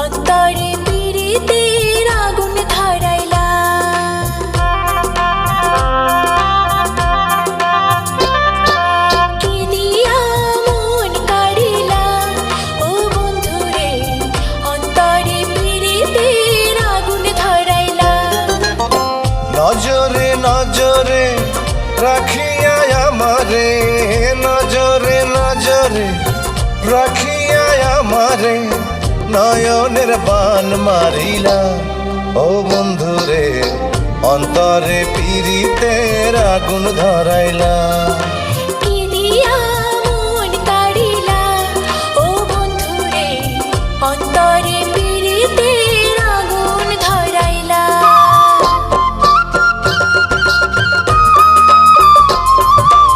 অন্তরে পীড়িতের আগুন ধরাইলা। কি দিয়া মন কাড়িলা? ও বন্ধুরে, অন্তরে পীড়িতের আগুন ধরাইলা। নজরে নজরে রাখিয়া আমারে, নজরে নজরে রাখিয়া আমারে। নয়নের বান মারিলা। ও বন্ধুরে অন্তরে পিরিতের আগুন ধরাইলা। অন্তরে